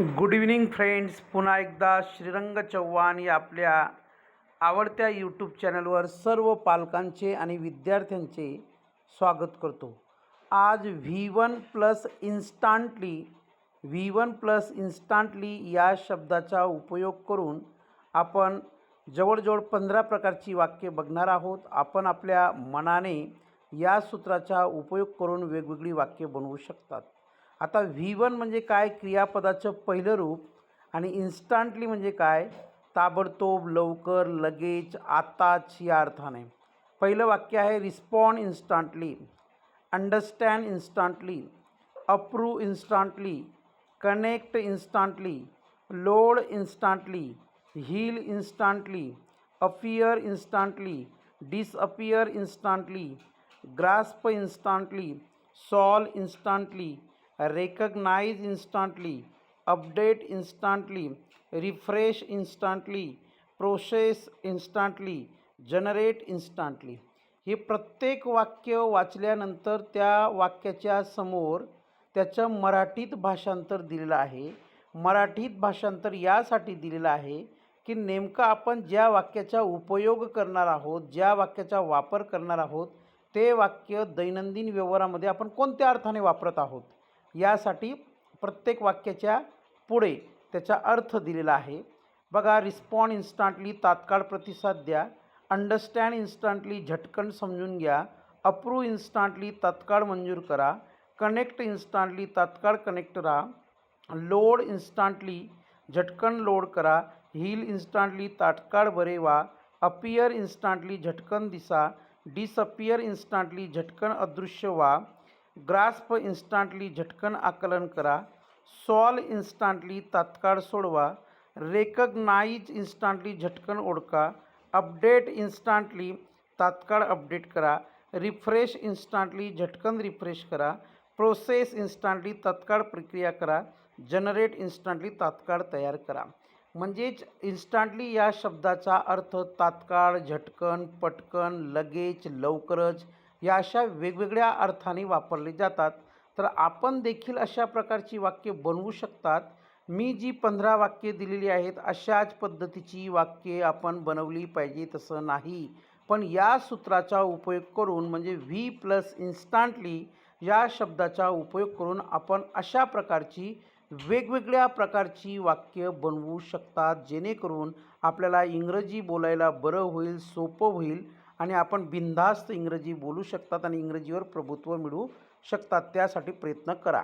Good evening friends पुन्हा एकदा श्रीरंग चव्हाण या आपल्या आवडत्या यूट्यूब चॅनलवर सर्व पालकांचे आणि विद्यार्थ्यांचे स्वागत करतो. आज V one plus instantly V one plus instantly या शब्दाचा उपयोग करून आपण जवळजवळ पंधरा प्रकारची वाक्ये बघणार आहोत. आपण आपल्या मनाने या सूत्राचा उपयोग करून वेगवेगळी वाक्ये बनवू शकतात. आता व्ही वन म्हणजे काय? क्रियापदाचं पहिलं रूप आणि इन्स्टंटली म्हणजे काय? ताबडतोब लवकर लगेच आताच या अर्थाने. पहिलं वाक्य आहे respond instantly understand instantly approve instantly connect instantly load instantly heal instantly appear instantly disappear instantly grasp instantly solve instantly recognize instantly update instantly refresh instantly process instantly generate instantly. हे प्रत्येक वाक्य वाचल्यानंतर त्या वाक्याच्या समोर त्याचं मराठीत भाषांतर दिलेलं आहे. मराठीत भाषांतर यासाठी दिलेलं आहे की नेमकं आपण ज्या वाक्याचा उपयोग करणार आहोत ज्या वाक्याचा वापर करणार आहोत ते वाक्य दैनंदिन व्यवहारामध्ये आपण कोणत्या अर्थाने वापरत आहोत? यासाठी प्रत्येक वाक्याच्या पुढे त्याचा अर्थ दिलेला आहे. बघा रिस्पॉन्ड इन्स्टंटली तात्काळ प्रतिसाद द्या. अंडरस्टँड इन्स्टंटली झटकन समजून घ्या. अप्रूव्ह इन्स्टंटली तात्काळ मंजूर करा. कनेक्ट इन्स्टंटली तात्काळ कनेक्ट राहा. लोड इन्स्टंटली झटकन लोड करा. हील इन्स्टंटली तात्काळ बरे व्हा. अपियर इन्स्टंटली झटकन दिसा. डिसअपियर इन्स्टंटली झटकन अदृश्य व्हा. ग्रास्प इन्स्टंटली झटकन आकलन करा. सॉल इन्स्टंटली तात्काळ सोडवा. रेकग्नाइज इन्स्टंटली झटकन ओळखा. अपडेट इन्स्टंटली तात्काळ अपडेट करा. रिफ्रेश इन्स्टंटली झटकन रिफ्रेश करा. प्रोसेस इन्स्टंटली तात्काळ प्रक्रिया करा. जनरेट इन्स्टंटली तात्काळ तयार करा. म्हणजेच इन्स्टंटली या शब्दाचा अर्थ तात्काळ झटकन पटकन लगेच लवकरच या अशा वेगवेगळ्या अर्थाने वापरले जातात. तर आपण देखील अशा प्रकारची वाक्ये बनवू शकतात. मी जी पंधरा वाक्ये दिलेली आहेत अशाच पद्धतीची वाक्ये आपण बनवली पाहिजे तसं नाही. पण या सूत्राचा उपयोग करून म्हणजे व्ही प्लस इन्स्टंटली या शब्दाचा उपयोग करून आपण अशा प्रकारची वेगवेगळ्या प्रकारची वाक्य बनवू शकतात जेणेकरून आपल्याला इंग्रजी बोलायला बरं होईल सोपं होईल. आणि आपण बिनधास्त इंग्रजी बोलू शकतात आणि इंग्रजीवर प्रभुत्व मिळवू शकतात त्यासाठी प्रयत्न करा.